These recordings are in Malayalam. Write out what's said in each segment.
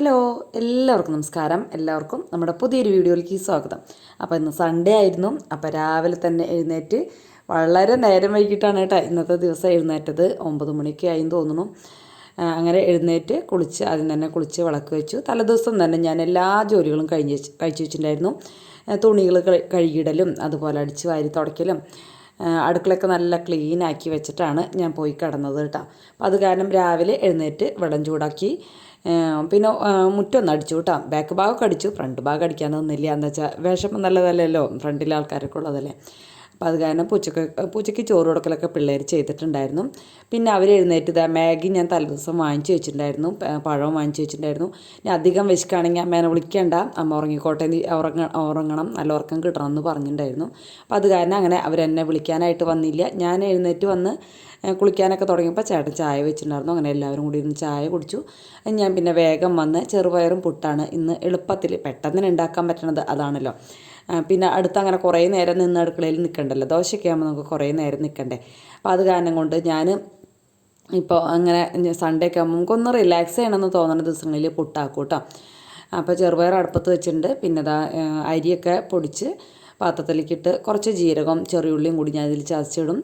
ഹലോ എല്ലാവർക്കും നമസ്കാരം. എല്ലാവർക്കും നമ്മുടെ പുതിയൊരു വീഡിയോയിലേക്ക് സ്വാഗതം. അപ്പോൾ ഇന്ന് സൺഡേ ആയിരുന്നു. അപ്പോൾ രാവിലെ തന്നെ എഴുന്നേറ്റ് വളരെ നേരം വൈകിട്ടാണ് കേട്ടോ ഇന്നത്തെ ദിവസം എഴുന്നേറ്റത്. ഒമ്പത് മണിക്ക് ആയി തോന്നുന്നു. അങ്ങനെ എഴുന്നേറ്റ് കുളിച്ച് ആദ്യം തന്നെ കുളിച്ച് വിളക്ക് വെച്ചു. തലേദിവസം തന്നെ ഞാൻ എല്ലാ ജോലികളും കഴിഞ്ഞ് കഴിച്ചു വെച്ചിട്ടുണ്ടായിരുന്നു. തുണികൾ കഴുകിയിടലും അതുപോലെ അടിച്ച് വാരി തുടയ്ക്കലും അടുക്കളയൊക്കെ നല്ല ക്ലീൻ ആക്കി വെച്ചിട്ടാണ് ഞാൻ പോയി കിടന്നത് കേട്ടോ. അപ്പോൾ അത് കാരണം രാവിലെ എഴുന്നേറ്റ് വെള്ളം ചൂടാക്കി പിന്നെ ആ, മുറ്റൊന്ന് അടിച്ചു കേട്ടോ. ബാക്ക് ഭാഗമൊക്കെ അടിച്ചു. ഫ്രണ്ട് ഭാഗം അടിക്കാനൊന്നുമില്ല എന്ന് വെച്ചാൽ വിഷമം നല്ലതല്ലല്ലോ. ഫ്രണ്ടിലെ ആൾക്കാരൊക്കെ ഉള്ളതല്ലേ. അപ്പോൾ അത് കാരണം പൂച്ചക്ക് പൂച്ചയ്ക്ക് ചോറ് കൊടുക്കലൊക്കെ പിള്ളേർ ചെയ്തിട്ടുണ്ടായിരുന്നു. പിന്നെ അവർ എഴുന്നേറ്റ് ഇതാ മാഗി ഞാൻ തലേദിവസം വാങ്ങിച്ച് വെച്ചിട്ടുണ്ടായിരുന്നു. പഴവും വാങ്ങിച്ച് വെച്ചിട്ടുണ്ടായിരുന്നു. ഞാൻ അധികം വിശക്കാണെങ്കിൽ അമ്മേനെ വിളിക്കേണ്ട. അമ്മ ഉറങ്ങിക്കോട്ടെ ഉറങ്ങ ഉറങ്ങണം. നല്ല ഉറക്കം കിട്ടണം എന്ന് പറഞ്ഞിട്ടുണ്ടായിരുന്നു. അപ്പോൾ അത് കാരണം അങ്ങനെ അവരെന്നെ വിളിക്കാനായിട്ട് വന്നില്ല. ഞാൻ എഴുന്നേറ്റ് വന്ന് കുളിക്കാനൊക്കെ തുടങ്ങിയപ്പോൾ ചേട്ടൻ ചായ വെച്ചിട്ടുണ്ടായിരുന്നു. അങ്ങനെ എല്ലാവരും കൂടി ഇരുന്ന് ചായ കുടിച്ചു. ഞാൻ പിന്നെ വേഗം വന്ന് ചെറുപയറും പുട്ടാണ് ഇന്ന് എളുപ്പത്തിൽ പെട്ടെന്ന് ഉണ്ടാക്കാൻ പറ്റണത് അതാണല്ലോ. പിന്നെ അടുത്ത് അങ്ങനെ കുറേ നേരം നിന്ന് അടുക്കളയിൽ നിൽക്കണ്ടല്ലോ ദോശയൊക്കെ ആകുമ്പോൾ നമുക്ക് കുറേ നേരം നിൽക്കണ്ടേ അപ്പോൾ അത് കാരണം കൊണ്ട് ഞാൻ ഇപ്പോൾ അങ്ങനെ സൺഡേ ഒക്കെ ആകുമ്പോൾ നമുക്കൊന്ന് റിലാക്സ് ചെയ്യണമെന്ന് തോന്നുന്ന ദിവസങ്ങളിൽ പുട്ടാക്കും കേട്ടോ അപ്പോൾ ചെറുപയർ അടുപ്പത്ത് വെച്ചിട്ടുണ്ട്. പിന്നെ ഇതാ അരിയൊക്കെ പൊടിച്ച് പാത്രത്തിലേക്കിട്ട് കുറച്ച് ജീരകം ചെറിയുള്ളിയും കൂടി ഞാൻ ഇതിൽ ചതച്ചിടും.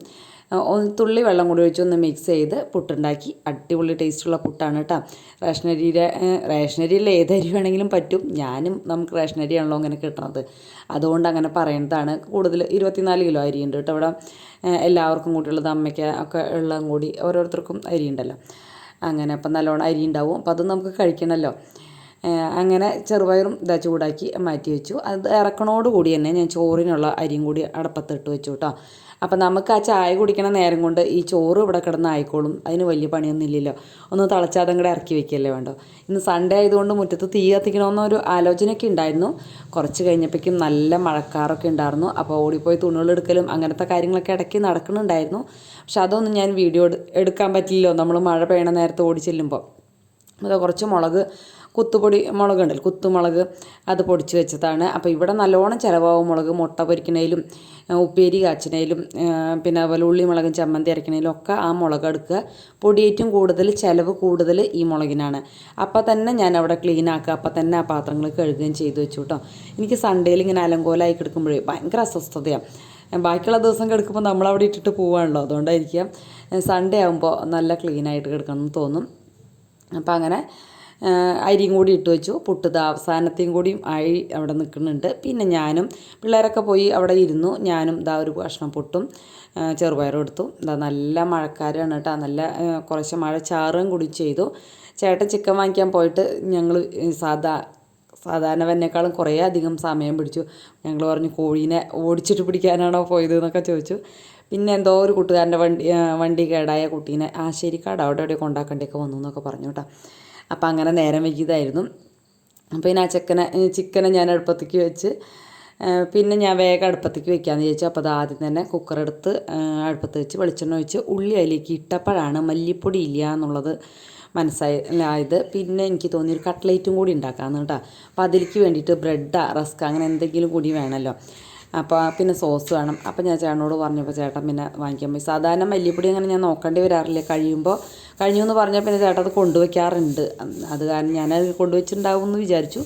തുള്ളി വെള്ളം കൂടി ഒഴിച്ച് ഒന്ന് മിക്സ് ചെയ്ത് പുട്ടുണ്ടാക്കി. അടിപൊളി ടേസ്റ്റുള്ള പുട്ടാണ് കേട്ടോ റേഷനരിയുടെ റേഷനരിയിൽ ഏത് വേണമെങ്കിലും പറ്റും. ഞാനും നമുക്ക് റേഷനരിയാണല്ലോ അങ്ങനെ കിട്ടണത്. അതുകൊണ്ട് അങ്ങനെ പറയുന്നതാണ്. കൂടുതൽ ഇരുപത്തിനാല് കിലോ അരി ഉണ്ട് കേട്ടോ ഇവിടെ. എല്ലാവർക്കും കൂടിയുള്ളത് അമ്മയ്ക്ക് ഒക്കെ ഉള്ളതും കൂടി ഓരോരുത്തർക്കും അരി ഉണ്ടല്ലോ. അങ്ങനെ അപ്പം നല്ലോണം അരി ഉണ്ടാവും. അപ്പോൾ അത് നമുക്ക് കഴിക്കണമല്ലോ അങ്ങനെ ചെറുപയറും ഇതാ ചൂടാക്കി മാറ്റി വെച്ചു. അത് ഇറക്കണോട് കൂടി തന്നെ ഞാൻ ചോറിനുള്ള അരിയും കൂടി അടപ്പത്തിട്ട് വെച്ചു കേട്ടോ അപ്പം നമുക്ക് ആ ചായ കുടിക്കണ നേരം കൊണ്ട് ഈ ചോറ് ഇവിടെ കിടന്ന് ആയിക്കോളും. അതിന് വലിയ പണിയൊന്നും ഇല്ലല്ലോ. ഒന്ന് തിളച്ചാതെ കൂടെ ഇറക്കി വെക്കല്ലേ വേണ്ടോ? ഇന്ന് സൺഡേ ആയതുകൊണ്ട് മുറ്റത്ത് തീ കത്തിക്കണമെന്നൊരു ആലോചനയൊക്കെ ഉണ്ടായിരുന്നു. കുറച്ച് കഴിഞ്ഞപ്പോഴേക്കും നല്ല മഴക്കാറൊക്കെ ഉണ്ടായിരുന്നു. അപ്പോൾ ഓടിപ്പോയി തുണികളെടുക്കലും അങ്ങനത്തെ കാര്യങ്ങളൊക്കെ ഇടയ്ക്ക് നടക്കുന്നുണ്ടായിരുന്നു. പക്ഷെ അതൊന്നും ഞാൻ വീഡിയോ എടുക്കാൻ പറ്റില്ലല്ലോ. നമ്മൾ മഴ പെയ്യണ നേരത്ത് ഓടി ചെല്ലുമ്പോൾ അത് കുറച്ച് മുളക് കുത്തുപൊടി മുളക് ഉണ്ടല്ലോ കുത്തുമുളക് അത് പൊടിച്ച് വെച്ചതാണ്. അപ്പോൾ ഇവിടെ നല്ലോണം ചിലവാകും മുളക്. മുട്ട പൊരിക്കണേലും ഉപ്പേരി കാച്ചണേലും പിന്നെ അതുപോലെ ഉള്ളി മുളകും ചമ്മന്തി അരക്കണേലും ഒക്കെ ആ മുളക് എടുക്കുക. പൊടിയേറ്റും കൂടുതൽ ചിലവ് കൂടുതൽ ഈ മുളകിനാണ്. അപ്പോൾ തന്നെ ഞാൻ അവിടെ ക്ലീൻ ആക്കുക. അപ്പോൾ തന്നെ ആ പാത്രങ്ങൾ കഴുകുകയും ചെയ്തു വെച്ചു കേട്ടോ എനിക്ക് സൺഡേയിൽ ഇങ്ങനെ അലങ്കോലായി കിടക്കുമ്പോഴേ ഭയങ്കര അസ്വസ്ഥതയാണ് ബാക്കിയുള്ള ദിവസം കിടക്കുമ്പോൾ നമ്മൾ അവിടെ ഇട്ടിട്ട് പോവാണല്ലോ. അതുകൊണ്ടായിരിക്കാം സൺഡേ ആകുമ്പോൾ നല്ല ക്ലീൻ ആയിട്ട് കിടക്കണം എന്ന് തോന്നും. അപ്പം അങ്ങനെ അരിയും കൂടി ഇട്ട് വെച്ചു. പുട്ടത് അവസാനത്തെയും കൂടിയും ആയി അവിടെ നിൽക്കുന്നുണ്ട്. പിന്നെ ഞാനും പിള്ളേരൊക്കെ പോയി അവിടെ ഇരുന്നു. ഞാനും ഇതാ ഒരു ഭക്ഷണം പുട്ടും ചെറുപയറും എടുത്തു. ഇതാ നല്ല മഴക്കാരാണ് കേട്ടോ. നല്ല കുറച്ച് മഴ ചാറും കൂടി ചെയ്തു. ചേട്ടൻ ചിക്കൻ വാങ്ങിക്കാൻ പോയിട്ട് ഞങ്ങൾ സാധാ സാധാരണ വന്നേക്കാളും കുറേ അധികം സമയം പിടിച്ചു. ഞങ്ങൾ പറഞ്ഞു കോഴീനെ ഓടിച്ചിട്ട് പിടിക്കാനാണോ പോയത്? എന്നൊക്കെ ചോദിച്ചു. പിന്നെ എന്തോ ഒരു കൂട്ടുകാരന്റെ വണ്ടി വണ്ടി കേടായ കുട്ടീനെ ആശേരിക്കാട് അവിടെ എവിടെ കൊണ്ടാക്കേണ്ടിയൊക്കെ വന്നു എന്നൊക്കെ പറഞ്ഞു കേട്ടോ. അപ്പോൾ അങ്ങനെ നേരം വൈകിയതായിരുന്നു. അപ്പോൾ പിന്നെ ആ ചെക്കനെ ചിക്കനെ ഞാൻ അടുപ്പത്തേക്ക് വെച്ച് പിന്നെ ഞാൻ വേഗം അടുപ്പത്തേക്ക് വെക്കാമെന്ന് വിചാരിച്ചു. അപ്പോൾ അത് ആദ്യം തന്നെ കുക്കറെടുത്ത് അടുപ്പത്ത് വെച്ച് വെളിച്ചെണ്ണ ഒഴിച്ച് ഉള്ളി അതിലേക്ക് ഇട്ടപ്പോഴാണ് മല്ലിപ്പൊടി ഇല്ല എന്നുള്ളത് മനസ്സിലായത് പിന്നെ എനിക്ക് തോന്നി ഒരു കട്ട്ലേറ്റും കൂടി ഉണ്ടാക്കാമെന്ന് കേട്ടോ. അപ്പോൾ അതിലേക്ക് വേണ്ടിയിട്ട് ബ്രെഡ് റസ്ക് അങ്ങനെ എന്തെങ്കിലും കൂടി വേണമല്ലോ. അപ്പോൾ പിന്നെ സോസ് വേണം. അപ്പോൾ ഞാൻ ചേട്ടനോട് പറഞ്ഞപ്പോൾ ചേട്ടൻ പിന്നെ വാങ്ങിക്കാൻ പോയി. സാധാരണ മല്ലിപ്പൊടി അങ്ങനെ ഞാൻ നോക്കേണ്ടി വരാറില്ല. കഴിയുമ്പോൾ കഴിഞ്ഞു എന്ന് പറഞ്ഞാൽ പിന്നെ ചേട്ടൻ അത് കൊണ്ടുവയ്ക്കാറുണ്ട്. അത് കാരണം ഞാനത് കൊണ്ടുവച്ചിട്ടുണ്ടാവും എന്ന് വിചാരിച്ചു.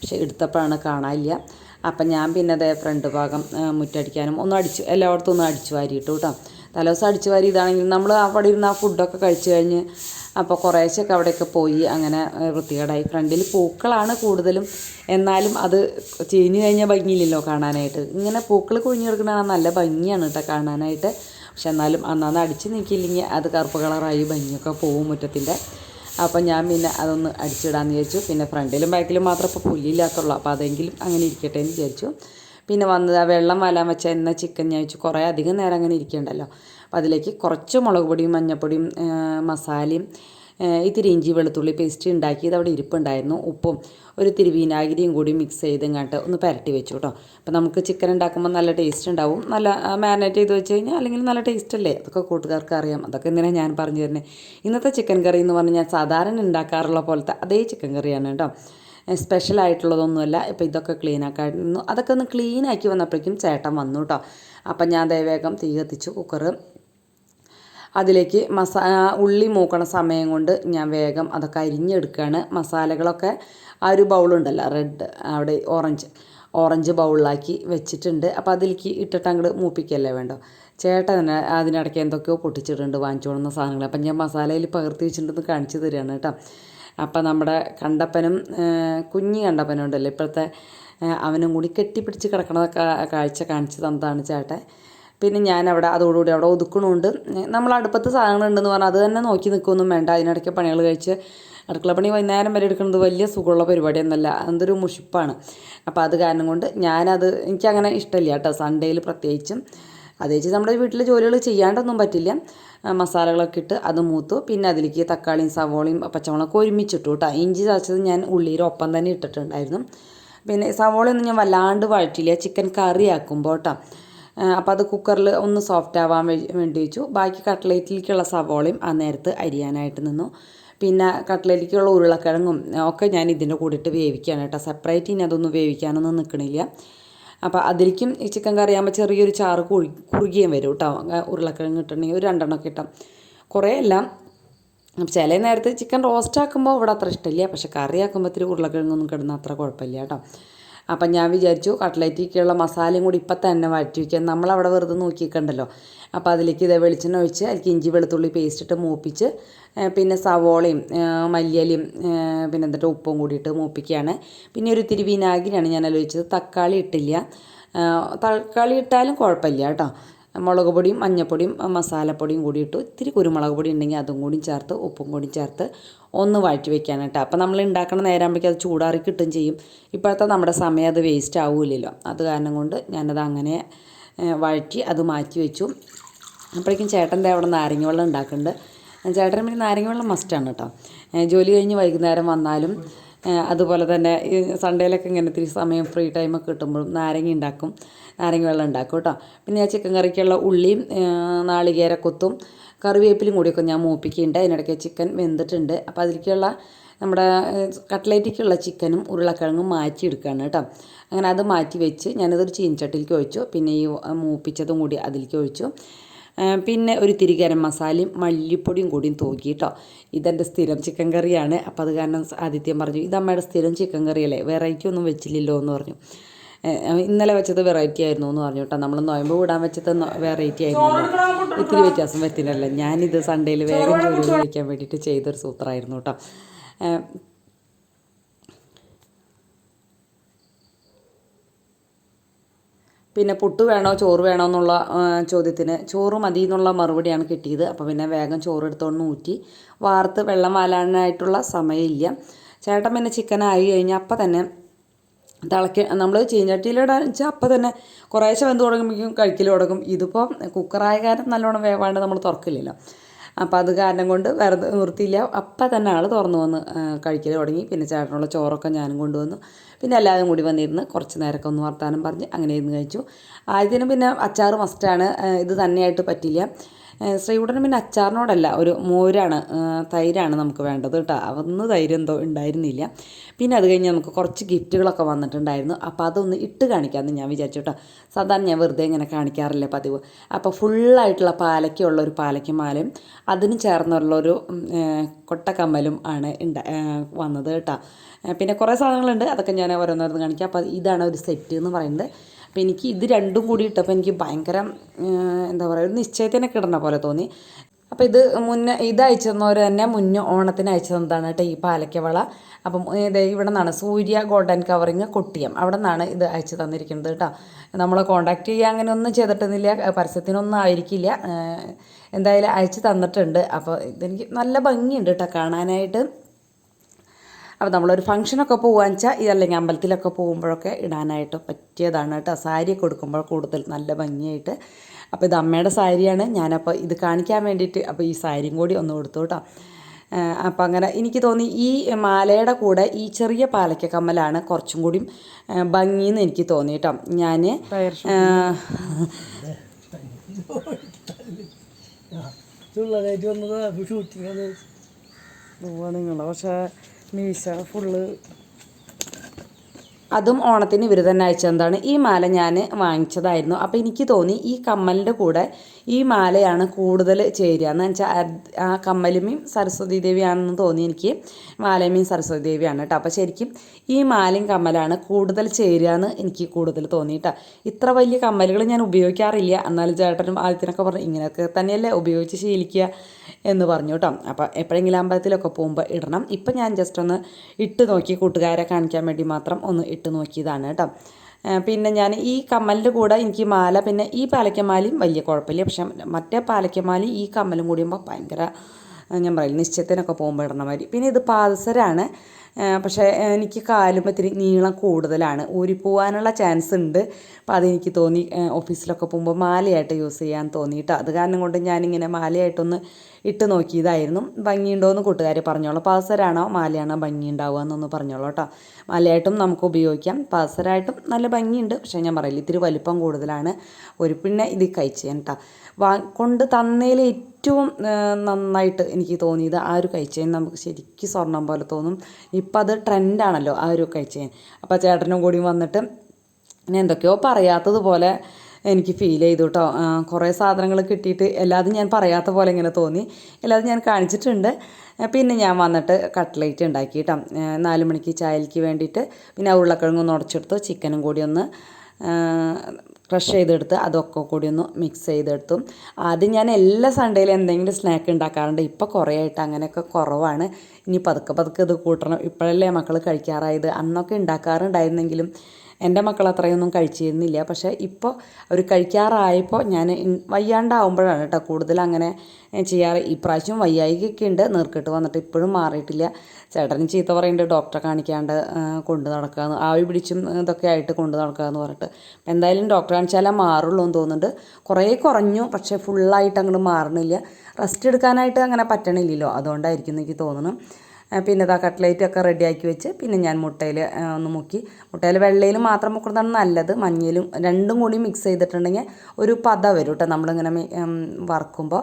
പക്ഷേ എടുത്തപ്പോഴാണ് കാണാനില്ല. അപ്പം ഞാൻ പിന്നെ അതേ ഫ്രണ്ട് ഭാഗം മുറ്റടിക്കാനും ഒന്നും അടിച്ചു. എല്ലായിടത്തും ഒന്ന് അടിച്ചു വാരിയിട്ടു കേട്ടോ. തലേദിവസം അടിച്ചു വാരി ഇതാണെങ്കിൽ നമ്മൾ അവിടെ ഇരുന്ന് ആ ഫുഡൊക്കെ കഴിച്ചു കഴിഞ്ഞ് അപ്പോൾ കുറേശ്ശൊക്കെ അവിടെയൊക്കെ പോയി അങ്ങനെ വൃത്തികേടായി. ഫ്രണ്ടിൽ പൂക്കളാണ് കൂടുതലും. എന്നാലും അത് ചീഞ്ഞു കഴിഞ്ഞാൽ ഭംഗിയില്ലല്ലോ കാണാനായിട്ട്. ഇങ്ങനെ പൂക്കൾ കുഴിഞ്ഞു കിടക്കുന്ന നല്ല ഭംഗിയാണ് കേട്ടോ കാണാനായിട്ട്. പക്ഷെ എന്നാലും അന്നന്ന് അടിച്ച് നീക്കിയില്ലെങ്കിൽ അത് കറുപ്പ് കളറായി ഭംഗിയൊക്കെ പോവും മുറ്റത്തിന്റെ അപ്പം ഞാൻ പിന്നെ അതൊന്ന് അടിച്ചിടാന്ന് വിചാരിച്ചു. പിന്നെ ഫ്രണ്ടിലും ബാക്കിലും മാത്രം ഇപ്പോൾ പുല്ലില്ലാത്തുള്ളൂ. അപ്പോൾ അതെങ്കിലും അങ്ങനെ ഇരിക്കട്ടെ എന്ന് വിചാരിച്ചു. പിന്നെ വന്നത് ആ വെള്ളം വലാൻ വെച്ച എന്ന ചിക്കൻ ഞാൻ വെച്ചു. കുറേ അധികം നേരം അങ്ങനെ ഇരിക്കണ്ടല്ലോ. അപ്പോൾ അതിലേക്ക് കുറച്ച് മുളക് പൊടിയും മഞ്ഞൾപ്പൊടിയും മസാലയും ഇത്തിരി ഇഞ്ചി വെളുത്തുള്ളി പേസ്റ്റ് ഉണ്ടാക്കിയത് അവിടെ ഇരിപ്പുണ്ടായിരുന്നു. ഉപ്പും ഒരു തിരി വിനാഗിരിയും കൂടി മിക്സ് ചെയ്ത് ഇങ്ങോട്ട് ഒന്ന് പുരട്ടി വെച്ചു കേട്ടോ അപ്പോൾ നമുക്ക് ചിക്കൻ ഉണ്ടാക്കുമ്പോൾ നല്ല ടേസ്റ്റ് ഉണ്ടാവും. നല്ല മാരിനേറ്റ് ചെയ്ത് വെച്ച് കഴിഞ്ഞാൽ അല്ലെങ്കിൽ നല്ല ടേസ്റ്റ് അല്ലേ? അതൊക്കെ കൂട്ടുകാർക്ക് അറിയാം. അതൊക്കെ എന്തിനാണ് ഞാൻ പറഞ്ഞു തരുന്നത് ഇന്നത്തെ ചിക്കൻ കറി എന്ന് പറഞ്ഞാൽ ഞാൻ സാധാരണ ഉണ്ടാക്കാറുള്ള പോലത്തെ അതേ ചിക്കൻ കറിയാണ് കേട്ടോ സ്പെഷ്യൽ ആയിട്ടുള്ളതൊന്നുമല്ല. ഇപ്പോൾ ഇതൊക്കെ ക്ലീൻ ആക്കായിരുന്നു അതൊക്കെ ഒന്ന് ക്ലീൻ ആക്കി വന്നപ്പോഴേക്കും ചേട്ടൻ വന്നു കേട്ടോ അപ്പം ഞാൻ ദയവേഗം തീ കത്തിച്ചു കുക്കറ് അതിലേക്ക് മസാ ഉള്ളി മൂക്കണ സമയം കൊണ്ട് ഞാൻ വേഗം അതൊക്കെ അരിഞ്ഞെടുക്കുകയാണ്. മസാലകളൊക്കെ ആ ഒരു ബൗളുണ്ടല്ലോ റെഡ് അവിടെ ഓറഞ്ച് ഓറഞ്ച് ബൗളിലാക്കി വെച്ചിട്ടുണ്ട്. അപ്പോൾ അതിലേക്ക് ഇട്ടിട്ട് അങ്ങോട്ട് മൂപ്പിക്കല്ലേ വേണ്ടോ? ചേട്ടൻ അതിനിടയ്ക്ക് എന്തൊക്കെയോ പൊട്ടിച്ചിട്ടുണ്ട് വാങ്ങിച്ചു കൊണ്ടുവന്ന സാധനങ്ങൾ. അപ്പം ഞാൻ മസാലയിൽ പകർത്തി വെച്ചിട്ടുണ്ടെന്ന് കാണിച്ചു തരികയാണ് കേട്ടോ. അപ്പം നമ്മുടെ കണ്ടപ്പനും കുഞ്ഞി കണ്ടപ്പനും ഉണ്ടല്ലോ ഇപ്പോഴത്തെ അവനും കൂടി കെട്ടിപ്പിടിച്ച് കിടക്കണ കാഴ്ച കാണിച്ചു തന്നതാണ് ചേട്ടൻ. പിന്നെ ഞാൻ അവിടെ അതോടുകൂടി അവിടെ ഒതുക്കണമുണ്ട് നമ്മൾ അടുപ്പത്ത് സാധനങ്ങൾ ഉണ്ടെന്ന് പറഞ്ഞാൽ അത് തന്നെ നോക്കി നിൽക്കുകയൊന്നും വേണ്ട. അതിനിടയ്ക്ക് പണികൾ കഴിച്ച് അടുക്കള പണി വൈകുന്നേരം വരെ എടുക്കുന്നത് വലിയ സുഖമുള്ള പരിപാടിയൊന്നുമല്ല അതൊരു മുഷിപ്പാണ്. അപ്പോൾ അത് കാരണം കൊണ്ട് ഞാനത് എനിക്കങ്ങനെ ഇഷ്ടമില്ല കേട്ടോ. സൺഡേയിൽ പ്രത്യേകിച്ചും. അത് വെച്ച് നമ്മുടെ വീട്ടിലെ ജോലികൾ ചെയ്യാണ്ടൊന്നും പറ്റില്ല. മസാലകളൊക്കെ ഇട്ട് അത് മൂത്തു. പിന്നെ അതിലേക്ക് തക്കാളിയും സവോളയും പച്ചമുളകൊക്കെ ഒരുമിച്ചിട്ടു കേട്ടോ. ഇഞ്ചി ചതച്ചത് ഞാൻ ഉള്ളിയുടെ ഒപ്പം തന്നെ ഇട്ടിട്ടുണ്ടായിരുന്നു. പിന്നെ സവോളയൊന്നും ഞാൻ വല്ലാണ്ട് വഴറ്റില്ല. ചിക്കൻ കറി ആക്കുമ്പോൾ കേട്ടോ. അപ്പോൾ അത് കുക്കറിൽ ഒന്ന് സോഫ്റ്റ് ആവാൻ വേണ്ടി വെച്ചു. ബാക്കി കട്ട്ലേറ്റിലേക്കുള്ള സവോളയും ആ നേരത്ത് അരിയാനായിട്ട് നിന്നു. പിന്നെ കട്ട്ലേറ്റിലേക്കുള്ള ഉരുളക്കിഴങ്ങും ഒക്കെ ഞാൻ ഇതിന്റെ കൂടെ ഇട്ട് വേവിക്കുകയാണ് കേട്ടോ. സെപ്പറേറ്റ് ഇനി അതൊന്നും വേവിക്കാനൊന്നും നിൽക്കണില്ല അപ്പോൾ അതിലേക്കും ഈ ചിക്കൻ കറി ആകുമ്പോൾ ചെറിയൊരു ചാറ് കുഴി കുറുകിയും വരും കേട്ടോ. ഉരുളക്കിഴങ്ങ് കിട്ടണമെങ്കിൽ ഒരു രണ്ടെണ്ണമൊക്കെ ഇട്ടാം. കുറേ എല്ലാം ചില നേരത്തെ ചിക്കൻ റോസ്റ്റ് ആക്കുമ്പോൾ ഇവിടെ അത്ര ഇഷ്ടമില്ല. പക്ഷേ കറി ആക്കുമ്പോൾ ഇത്തിരി ഉരുളക്കിഴങ്ങൊന്നും കിടന്ന അത്ര കുഴപ്പമില്ല കേട്ടോ. അപ്പം ഞാൻ വിചാരിച്ചു കട്ട്ലറ്റിക്കുള്ള മസാലയും കൂടി ഇപ്പം തന്നെ വഴറ്റി വയ്ക്കാം. നമ്മളവിടെ വെറുതെ നോക്കിക്കണ്ടല്ലോ. അപ്പോൾ അതിലേക്ക് ഇതേ വെളിച്ചെണ്ണ ഒഴിച്ച് അതിലേക്ക് ഇഞ്ചി വെളുത്തുള്ളി പേസ്റ്റ് ഇട്ട് മൂപ്പിച്ച് പിന്നെ സവോളയും മല്ലിയലയും പിന്നെ എന്നിട്ട് ഉപ്പും കൂടിയിട്ട് മൂപ്പിക്കുകയാണ്. പിന്നെ ഒരു ഇത്തിരി വിനാഗിരിയാണ് ഞാൻ ആലോചിച്ചത് തക്കാളി ഇട്ടില്ല. തക്കാളി ഇട്ടാലും കുഴപ്പമില്ല കേട്ടോ. മുളക് പൊടിയും മഞ്ഞൾപ്പൊടിയും മസാലപ്പൊടിയും കൂടി ഇട്ടു. ഇത്തിരി കുരുമുളക് പൊടി ഉണ്ടെങ്കിൽ അതും കൂടി ചേർത്ത് ഉപ്പും കൂടി ചേർത്ത് ഒന്ന് വഴറ്റി വെക്കാൻ കേട്ടോ അപ്പോൾ നമ്മൾ ഉണ്ടാക്കണ നേരാകുമ്പോഴേക്കും അത് ചൂടാറി കിട്ടും ചെയ്യും. ഇപ്പോഴത്തെ നമ്മുടെ സമയം അത് വേസ്റ്റ് ആവില്ലല്ലോ അത് കാരണം കൊണ്ട് ഞാനത് അങ്ങനെ വഴറ്റി അത് മാറ്റി വെച്ചു. അപ്പോഴേക്കും ചേട്ടന്റെ അവിടെ നാരങ്ങ വെള്ളം ഉണ്ടാക്കുന്നുണ്ട്. ചേട്ടന് പിന്നെ നാരങ്ങ വെള്ളം മസ്റ്റാണ് കേട്ടോ. ജോലി കഴിഞ്ഞ് വൈകുന്നേരം വന്നാലും അതുപോലെ തന്നെ ഈ സൺഡേയിലൊക്കെ ഇങ്ങനെ ഇത്തിരി സമയം ഫ്രീ ടൈമൊക്കെ കിട്ടുമ്പോഴും നാരങ്ങ ഉണ്ടാക്കും. നാരങ്ങ വെള്ളം ഉണ്ടാക്കും കേട്ടോ. പിന്നെ ഞാൻ ചിക്കൻ കറിക്കുള്ള ഉള്ളിയും നാളികേര കൊത്തും കറിവേപ്പിലും കൂടിയൊക്കെ ഞാൻ മൂപ്പിക്കുന്നുണ്ട്. അതിനിടയ്ക്ക് ചിക്കൻ വെന്തിട്ടുണ്ട്. അപ്പോൾ അതിലേക്കുള്ള നമ്മുടെ കട്ട്ലേറ്റിക്കുള്ള ചിക്കനും ഉരുളക്കിഴങ്ങും മാറ്റി എടുക്കുകയാണ് കേട്ടോ. അങ്ങനെ അത് മാറ്റി വെച്ച് ഞാനതൊരു ചീനച്ചട്ടിയിലേക്ക് ഒഴിച്ചു. പിന്നെ ഈ മൂപ്പിച്ചതും കൂടി അതിലേക്ക് ഒഴിച്ചു. പിന്നെ ഒരു തിരി ഗരം മസാലയും മല്ലിപ്പൊടിയും കൂടിയും തൂക്കി കേട്ടോ ഇതെന്റെ സ്ഥിരം ചിക്കൻ കറിയാണ്. അപ്പോൾ അത് കാരണം ആദിത്യം പറഞ്ഞു ഇത് അമ്മയുടെ സ്ഥിരം ചിക്കൻ കറിയല്ലേ? വെറൈറ്റി ഒന്നും വെച്ചില്ലല്ലോ എന്ന് പറഞ്ഞു. ഇന്നലെ വെച്ചത് വെറൈറ്റി ആയിരുന്നു എന്ന് പറഞ്ഞു കേട്ടോ. നമ്മൾ നോയമ്പ് വിടാൻ വെച്ചത് വെറൈറ്റി ആയിരുന്നു. ഇത്തിരി വ്യത്യാസം പറ്റില്ലല്ലോ ഞാനിത് സൺഡേയിൽ വേഗം ജോലി കഴിക്കാൻ വേണ്ടിയിട്ട് ചെയ്തൊരു സൂത്രമായിരുന്നു കേട്ടോ. പിന്നെ പുട്ട് വേണോ ചോറ് വേണോ എന്നുള്ള ചോദ്യത്തിന് ചോറ് മതി എന്നുള്ള മറുപടിയാണ് കിട്ടിയത്. അപ്പോൾ പിന്നെ വേഗം ചോറ് എടുത്തുകൊണ്ട് ഊറ്റി വാർത്ത് വെള്ളം വാലാനായിട്ടുള്ള സമയമില്ല. ചേട്ടൻ പിന്നെ ചിക്കൻ ആയി കഴിഞ്ഞാൽ അപ്പം തന്നെ തിളയ്ക്ക നമ്മൾ ചീഞ്ചട്ടിയിലിടാൻ വെച്ചാൽ അപ്പം തന്നെ കുറേശ്ശെ വെന്ത് തുടങ്ങുമ്പോഴേക്കും കഴിക്കൽ തുടങ്ങും. ഇതിപ്പോൾ കുക്കറായ കാരണം നല്ലോണം വേവാണ്ട് നമ്മൾ തുറക്കില്ലല്ലോ. അപ്പോൾ അത് കാരണം കൊണ്ട് വെറുതെ നിർത്തിയില്ല. അപ്പം തന്നെ ആൾ തുറന്നു വന്ന് കഴിക്കൽ തുടങ്ങി. പിന്നെ ചേട്ടനുള്ള ചോറൊക്കെ ഞാനും കൊണ്ടുവന്നു. പിന്നെ എല്ലാവരും കൂടി വന്നിരുന്ന് കുറച്ച് നേരമൊക്കെ ഒന്ന് വർത്താനം പറഞ്ഞ് അങ്ങനെ ഇരുന്ന് കഴിച്ചു. ആദ്യത്തിനും പിന്നെ അച്ചാർ മസ്റ്റാണ് ഇത് തന്നെയായിട്ട് പറ്റില്ല. ശ്രീകുട്ടന് പിന്നെ അച്ചാറിനോടല്ല ഒരു മോരാണ് തൈരാണ് നമുക്ക് വേണ്ടത് കേട്ടോ. അന്ന് തൈര് എന്തോ ഉണ്ടായിരുന്നില്ല. പിന്നെ അത് കഴിഞ്ഞ് നമുക്ക് കുറച്ച് ഗിഫ്റ്റുകളൊക്കെ വന്നിട്ടുണ്ടായിരുന്നു. അപ്പോൾ അതൊന്ന് ഇട്ട് കാണിക്കാമെന്ന് ഞാൻ വിചാരിച്ചു കേട്ടോ. സാധാരണ ഞാൻ വെറുതെ ഇങ്ങനെ കാണിക്കാറില്ല പതിവ്. അപ്പോൾ ഫുള്ളായിട്ടുള്ള പാലയ്ക്കുള്ള ഒരു പാലയ്ക്കുമാലയും അതിന് ചേർന്നുള്ളൊരു കൊട്ടക്കമ്മലും ആണ് ഉണ്ടാ വന്നത് കേട്ടോ. പിന്നെ കുറേ സാധനങ്ങളുണ്ട്. അതൊക്കെ ഞാൻ ഓരോന്നോരോന്ന് കാണിക്കാം. അപ്പോൾ ഇതാണ് ഒരു സെറ്റ് എന്ന് പറയുന്നത്. അപ്പോൾ എനിക്ക് ഇത് രണ്ടും കൂടി ഇട്ടപ്പോൾ എനിക്ക് ഭയങ്കര എന്താ പറയുക ഒരു നിശ്ചയത്തിനൊക്കെ കിടന്ന പോലെ തോന്നി. അപ്പോൾ ഇത് മുന്നേ ഇത് അയച്ചു തന്നവർ തന്നെ മുന്നേ ഓണത്തിന് അയച്ചു തന്നതാണ് കേട്ടോ ഈ പാലക്കവള. അപ്പം ഇത് ഇവിടെ നിന്നാണ് സൂര്യ ഗോൾഡൻ കവറിങ് കൊട്ടിയം. അവിടെ നിന്നാണ് ഇത് അയച്ചു തന്നിരിക്കുന്നത് കേട്ടോ നമ്മളെ കോണ്ടാക്ട് ചെയ്യുക അങ്ങനെ ഒന്നും ചെയ്തിട്ടൊന്നുമില്ല പരസ്യത്തിനൊന്നും ആയിരിക്കില്ല. എന്തായാലും അയച്ചു തന്നിട്ടുണ്ട്. അപ്പോൾ ഇതെനിക്ക് നല്ല ഭംഗിയുണ്ട് കേട്ടോ കാണാനായിട്ട്. അപ്പോൾ നമ്മളൊരു ഫംഗ്ഷനൊക്കെ പോകുകയെന്ന് വെച്ചാൽ ഇതല്ലെങ്കിൽ അമ്പലത്തിലൊക്കെ പോകുമ്പോഴൊക്കെ ഇടാനായിട്ട് പറ്റിയതാണ് കേട്ടോ. സാരി കൊടുക്കുമ്പോൾ കൂടുതൽ നല്ല ഭംഗിയായിട്ട്. അപ്പോൾ ഇത് അമ്മയുടെ സാരിയാണ്. ഞാനപ്പോൾ ഇത് കാണിക്കാൻ വേണ്ടിയിട്ട് അപ്പോൾ ഈ സാരിയും കൂടി ഒന്ന് കൊടുത്തു കേട്ടോ. അപ്പോൾ അങ്ങനെ എനിക്ക് തോന്നി ഈ മാലയുടെ കൂടെ ഈ ചെറിയ പാലക്ക കമ്മലാണ് കുറച്ചും കൂടി ഭംഗിയെന്ന് എനിക്ക് തോന്നി കേട്ടോ. ഞാൻ നിങ്ങളെ. പക്ഷേ മീശ ഫുള്ള്. അതും ഓണത്തിന് ഇവർ തന്നെ അയച്ചതാണ് ഈ മാല ഞാൻ വാങ്ങിച്ചതായിരുന്നു. അപ്പോൾ എനിക്ക് തോന്നി ഈ കമ്മലിന്റെ കൂടെ ഈ മാലയാണ് കൂടുതൽ ചേരുക. എന്ന് വെച്ചാൽ ആ കമ്മലുമീൻ സരസ്വതി ദേവിയാണെന്ന് തോന്നി എനിക്ക്. മാലയമേയും സരസ്വതി ദേവിയാണ് കേട്ടോ. അപ്പോൾ ശരിക്കും ഈ മാലയും കമ്മലാണ് കൂടുതൽ ചേരുക എന്ന് എനിക്ക് കൂടുതൽ തോന്നി കേട്ടോ. ഇത്ര വലിയ കമ്മലുകൾ ഞാൻ ഉപയോഗിക്കാറില്ല. എന്നാലും ചേട്ടനും ആദ്യത്തിനൊക്കെ പറഞ്ഞു ഇങ്ങനെയൊക്കെ തന്നെയല്ലേ ഉപയോഗിച്ച് ശീലിക്കുക എന്ന് പറഞ്ഞു കേട്ടോ. അപ്പോൾ എപ്പോഴെങ്കിലും അമ്പലത്തിലൊക്കെ പോകുമ്പോൾ ഇടണം. ഇപ്പം ഞാൻ ജസ്റ്റ് ഒന്ന് ഇട്ട് നോക്കി കൂട്ടുകാരെ കാണിക്കാൻ വേണ്ടി മാത്രം ഒന്ന് ഇട്ട് നോക്കിയതാണ് കേട്ടോ. പിന്നെ ഞാൻ ഈ കമ്മലിന്റെ കൂടെ എനിക്ക് മാല പിന്നെ ഈ പാലക്കമാലയും വലിയ കുഴപ്പമില്ല. പക്ഷെ മറ്റേ പാലക്കമാലയും ഈ കമ്മലും കൂടിയുമ്പോൾ ഭയങ്കര ഞാൻ പറയില്ല നിശ്ചയത്തിനൊക്കെ പോകുമ്പോൾ ഇടണ മാതിരി. പിന്നെ ഇത് പാദസരാണ് പക്ഷേ എനിക്ക് കാലും ഇത്തിരി നീളം കൂടുതലാണ്. ഊരിപ്പോവാനുള്ള ചാൻസ് ഉണ്ട്. അപ്പോൾ അതെനിക്ക് തോന്നി ഓഫീസിലൊക്കെ പോകുമ്പോൾ മാലയായിട്ട് യൂസ് ചെയ്യാൻ തോന്നിയിട്ട്. അത് കാരണം കൊണ്ട് ഞാനിങ്ങനെ മാലയായിട്ടൊന്ന് ഇട്ട് നോക്കിയതായിരുന്നു. ഭംഗിയുണ്ടോ എന്ന് കൂട്ടുകാർ പറഞ്ഞോളൂ. പാസരാണോ? മാലയാണോ ഭംഗി ഉണ്ടാവുക എന്നൊന്ന് പറഞ്ഞോളൂ കേട്ടോ. മാലയായിട്ടും നമുക്ക് ഉപയോഗിക്കാം. പാസരായിട്ടും നല്ല ഭംഗിയുണ്ട്. പക്ഷേ ഞാൻ പറയില്ല ഇത്തിരി വലിപ്പം കൂടുതലാണ്. ഒരു പിന്നെ ഇത് കഴിച്ചു കേട്ടോ വാ കൊണ്ട് തന്നതിൽ ഏറ്റവും നന്നായിട്ട് എനിക്ക് തോന്നിയത് ആ ഒരു കൈച്ചെയിൻ നമുക്ക് ശരിക്കും സ്വർണം പോലെ തോന്നും. ഇപ്പം അത് ട്രെൻഡാണല്ലോ ആ ഒരു കൈച്ചെയിൻ അപ്പോൾ ചേട്ടനും കൂടി വന്നിട്ട് ഞാൻ എന്തൊക്കെയോ പറയാത്തതുപോലെ എനിക്ക് ഫീൽ ചെയ്തു കേട്ടോ കുറേ സാധനങ്ങൾ കിട്ടിയിട്ട് എല്ലാതും ഞാൻ പറയാത്ത പോലെ ഇങ്ങനെ തോന്നി. എല്ലാതും ഞാൻ കാണിച്ചിട്ടുണ്ട്. പിന്നെ ഞാൻ വന്നിട്ട് കട്ട്ലേറ്റ് ഉണ്ടാക്കി കേട്ടോ നാല് മണിക്ക് ചായക്ക് വേണ്ടിയിട്ട് പിന്നെ ഉരുളക്കിഴങ്ങ് ഒന്ന് ഉടച്ചെടുത്തു. ചിക്കനും കൂടി ഒന്ന് ക്രഷ് ചെയ്തെടുത്ത് അതൊക്കെ കൂടി ഒന്ന് മിക്സ് ചെയ്തെടുത്തു. ആദ്യം ഞാൻ എല്ലാ സൺഡേയിലും എന്തെങ്കിലും സ്നാക്ക് ഉണ്ടാക്കാറുണ്ട്. ഇപ്പോൾ കുറേ ആയിട്ട് അങ്ങനെയൊക്കെ കുറവാണ്. ഇനി പതുക്കെ പതുക്കെ ഇത് കൂട്ടണം. ഇപ്പോഴല്ലേ മക്കൾ കഴിക്കാറായത്. അന്നൊക്കെ ഉണ്ടാക്കാറുണ്ടായിരുന്നെങ്കിലും എന്റെ മക്കൾ അത്രയൊന്നും കഴിച്ചിരുന്നില്ല. പക്ഷേ ഇപ്പോൾ അവർ കഴിക്കാറായപ്പോൾ ഞാൻ വയ്യാണ്ടാവുമ്പോഴാണ് കേട്ടോ കൂടുതൽ അങ്ങനെ ചെയ്യാറ്. ഇപ്രാവശ്യം വയ്യായികൊക്കെ ഉണ്ട്. നീർക്കെട്ട് വന്നിട്ട് ഇപ്പോഴും മാറിയിട്ടില്ല. ചേട്ടനും ചീത്ത പറയുന്നുണ്ട് ഡോക്ടറെ കാണിക്കാണ്ട് കൊണ്ടു നടക്കാമെന്ന് ആവി പിടിച്ചും ഇതൊക്കെ ആയിട്ട് കൊണ്ട് നടക്കാമെന്ന് പറഞ്ഞിട്ട്. എന്തായാലും ഡോക്ടറെ കാണിച്ചാലേ മാറുള്ളൂ എന്ന് തോന്നുന്നുണ്ട്. കുറേ കുറഞ്ഞു പക്ഷേ ഫുള്ളായിട്ട് അങ്ങോട്ട് മാറണില്ല. റെസ്റ്റ് എടുക്കാനായിട്ട് അങ്ങനെ പറ്റണില്ലല്ലോ. അതുകൊണ്ടായിരിക്കും എനിക്ക് തോന്നുന്നു. പിന്നെ ഇതാ കട്ട്ലേറ്റ് ഒക്കെ റെഡിയാക്കി വെച്ച് പിന്നെ ഞാൻ മുട്ടയിൽ ഒന്ന് മുക്കി. മുട്ടയിൽ വെള്ളയിൽ മാത്രം മുക്കുന്നതാണ് നല്ലത്. മഞ്ഞയിലും രണ്ടും കൂടി മിക്സ് ചെയ്തിട്ടുണ്ടെങ്കിൽ ഒരു പത വരും കേട്ടോ. നമ്മളിങ്ങനെ വറക്കുമ്പോൾ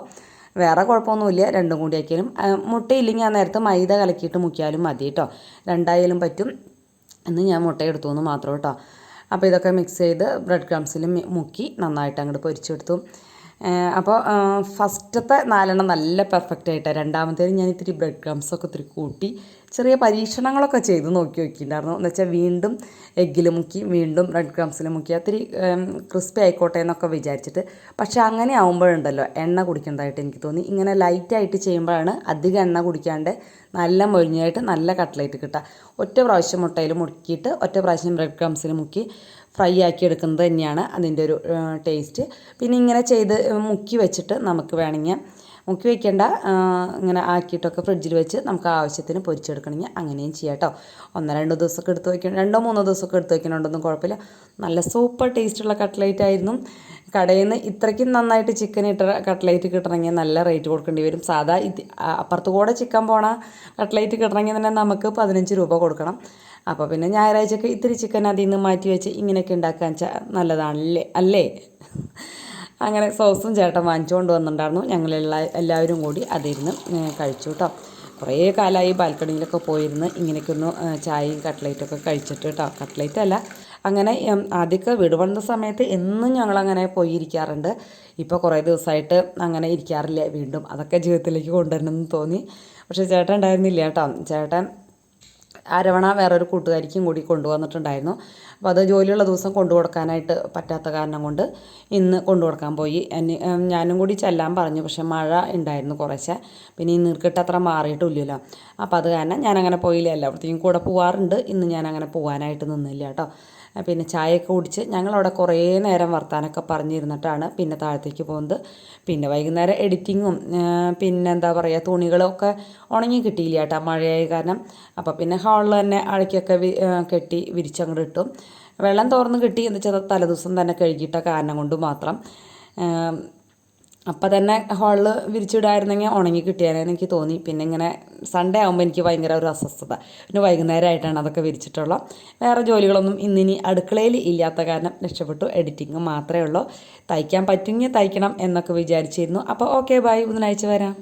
വേറെ കുഴപ്പമൊന്നുമില്ല. രണ്ടും കൂടി ആക്കിയാലും. മുട്ടയില്ലെങ്കിൽ ആ നേരത്തെ മൈദ കലക്കിയിട്ട് മുക്കിയാലും മതി കേട്ടോ. രണ്ടായാലും പറ്റും. എന്ന് ഞാൻ മുട്ട എടുത്തു എന്ന് മാത്രം കേട്ടോ. അപ്പോൾ ഇതൊക്കെ മിക്സ് ചെയ്ത് ബ്രെഡ് ക്രംസിൽ മുക്കി നന്നായിട്ട് അങ്ങോട്ട് പൊരിച്ചെടുത്തു. അപ്പോൾ ഫസ്റ്റത്തെ നാലെണ്ണം നല്ല പെർഫെക്റ്റ് ആയിട്ട്. രണ്ടാമത്തേത് ഞാൻ ഇത്തിരി ബ്രെഡ് ക്രംസൊക്കെ ഇത്തിരി കൂട്ടി ചെറിയ പരീക്ഷണങ്ങളൊക്കെ ചെയ്ത് നോക്കി നോക്കിയിട്ടുണ്ടായിരുന്നു എന്ന് വെച്ചാൽ വീണ്ടും എഗ്ഗിൽ മുക്കി വീണ്ടും ബ്രെഡ് ക്രംസിൽ മുക്കി. ഒത്തിരി ക്രിസ്പി ആയിക്കോട്ടെ എന്നൊക്കെ വിചാരിച്ചിട്ട്. പക്ഷേ അങ്ങനെ ആകുമ്പോഴുണ്ടല്ലോ എണ്ണ കുടിക്കേണ്ടതായിട്ട് എനിക്ക് തോന്നി. ഇങ്ങനെ ലൈറ്റായിട്ട് ചെയ്യുമ്പോഴാണ് അധികം എണ്ണ കുടിക്കാണ്ട് നല്ല മൊഴിഞ്ഞായിട്ട് നല്ല കട്ട്ലേറ്റ് കിട്ടുക. ഒറ്റ പ്രാവശ്യം മുട്ടയിൽ മുക്കിയിട്ട് ഒറ്റ പ്രാവശ്യം ബ്രെഡ് ക്രംസിൽ മുക്കി. ഫ്രൈ ആക്കി എടുക്കുന്നത് തന്നെയാണ് അതിന്റെ ഒരു ടേസ്റ്റ്. പിന്നെ ഇങ്ങനെ ചെയ്ത് മുക്കി വെച്ചിട്ട് നമുക്ക് വേണമെങ്കിൽ മുക്കി വയ്ക്കേണ്ട ഇങ്ങനെ ആക്കിയിട്ടൊക്കെ ഫ്രിഡ്ജിൽ വെച്ച് നമുക്ക് ആവശ്യത്തിന് പൊരിച്ചെടുക്കണമെങ്കിൽ അങ്ങനെയും ചെയ്യാം കേട്ടോ. ഒന്നോ രണ്ടോ ദിവസമൊക്കെ എടുത്ത് വയ്ക്കണം രണ്ടോ മൂന്നോ ദിവസമൊക്കെ എടുത്ത് വയ്ക്കണോണ്ടൊന്നും കുഴപ്പമില്ല. നല്ല സൂപ്പർ ടേസ്റ്റുള്ള കട്ട്ലേറ്റ് ആയിരുന്നു. കടയിൽ നിന്ന് ഇത്രയ്ക്കും നന്നായിട്ട് ചിക്കൻ ഇട്ട കട്ട്ലേറ്റ് കിട്ടണമെങ്കിൽ നല്ല റേറ്റ് കൊടുക്കേണ്ടി വരും. സാധാ ഇത് അപ്പുറത്ത് കൂടെ ചിക്കൻ പോണ കട്ട്ലേറ്റ് കിട്ടണമെങ്കിൽ തന്നെ നമുക്ക് പതിനഞ്ച് രൂപ കൊടുക്കണം. അപ്പോൾ പിന്നെ ഞായറാഴ്ചയൊക്കെ ഇത്തിരി ചിക്കൻ അതിൽ നിന്ന് മാറ്റി വെച്ച് ഇങ്ങനെയൊക്കെ ഉണ്ടാക്കാൻ നല്ലതാണല്ലേ? അല്ലേ? അങ്ങനെ സോസും ചേട്ടൻ വാങ്ങിച്ചുകൊണ്ട് വന്നിട്ടുണ്ടായിരുന്നു ഞങ്ങളെല്ലാ എല്ലാവരും കൂടി അതിരുന്ന് കഴിച്ചു കേട്ടോ. കുറേ കാലമായി ബാൽക്കണിയിലൊക്കെ പോയിരുന്ന് ഇങ്ങനെയൊക്കെ ഒന്ന് ചായയും കട്ട്ലേറ്റൊക്കെ കഴിച്ചിട്ട് കേട്ടോ. കട്ട്ലേറ്റ് അല്ല. അങ്ങനെ ആദ്യമൊക്കെ വിടുവണ്ട സമയത്ത് എന്നും ഞങ്ങളങ്ങനെ പോയി ഇരിക്കാറുണ്ട് ഇപ്പോൾ കുറേ ദിവസമായിട്ട് അങ്ങനെ ഇരിക്കാറില്ല. വീണ്ടും അതൊക്കെ ജീവിതത്തിലേക്ക് കൊണ്ടുവരണമെന്ന് തോന്നി. പക്ഷേ ചേട്ടൻ ഉണ്ടായിരുന്നില്ല കേട്ടോ. ചേട്ടൻ അരവണ വേറൊരു കൂട്ടുകാരിക്കും കൂടി കൊണ്ടുവന്നിട്ടുണ്ടായിരുന്നു. അപ്പോൾ അത് ജോലിയുള്ള ദിവസം കൊണ്ടു കൊടുക്കാനായിട്ട് പറ്റാത്ത കാരണം കൊണ്ട് ഇന്ന് കൊണ്ടു കൊടുക്കാൻ പോയി ഞാനും കൂടി ചെല്ലാൻ പറഞ്ഞു. പക്ഷേ മഴ ഉണ്ടായിരുന്നു കുറേശ്ശെ പിന്നെ ഈ നീർക്കിട്ട് അത്ര മാറിയിട്ടില്ലല്ലോ. അപ്പോൾ അത് കാരണം ഞാനങ്ങനെ പോയില്ല. എല്ലായിടത്തേക്കും കൂടെ പോവാറുണ്ട്. ഇന്ന് ഞാനങ്ങനെ പോകാനായിട്ട് നിന്നില്ല കേട്ടോ. പിന്നെ ചായയൊക്കെ കുടിച്ച് ഞങ്ങളവിടെ കുറേ നേരം വർത്താനൊക്കെ പറഞ്ഞിരുന്നിട്ടാണ് പിന്നെ താഴത്തേക്ക് പോകുന്നത്. പിന്നെ വൈകുന്നേരം എഡിറ്റിങ്ങും പിന്നെ എന്താ പറയുക തുണികളൊക്കെ ഉണങ്ങി കിട്ടിയില്ല കേട്ടോ മഴയായ കാരണം. അപ്പോൾ പിന്നെ ഹാളിൽ തന്നെ അഴക്കൊക്കെ കെട്ടി വിരിച്ചങ്ങോട്ട് ഇട്ടു. വെള്ളം തുറന്ന് കിട്ടി എന്ന് വെച്ചാൽ തലേദിവസം തന്നെ കഴുകിയിട്ട കാരണം കൊണ്ട് മാത്രം. അപ്പം തന്നെ ഹോളിൽ വിരിച്ചിടായിരുന്നെങ്കിൽ ഉണങ്ങി കിട്ടിയാലെന്ന് എനിക്ക് തോന്നി. പിന്നെ ഇങ്ങനെ സൺഡേ ആകുമ്പോൾ എനിക്ക് ഭയങ്കര ഒരു അസ്വസ്ഥത. പിന്നെ വൈകുന്നേരമായിട്ടാണ് അതൊക്കെ വിരിച്ചിട്ടുള്ളത് വേറെ ജോലികളൊന്നും ഇന്നിനി അടുക്കളയിൽ ഇല്ലാത്ത കാരണം രക്ഷപ്പെട്ടു. എഡിറ്റിംഗ് മാത്രമേ ഉള്ളൂ. തയ്ക്കാൻ പറ്റുമെങ്കിൽ തയ്ക്കണം എന്നൊക്കെ വിചാരിച്ചിരുന്നു. അപ്പോൾ ഓക്കെ ബൈ ബുധനാഴ്ച വരാം.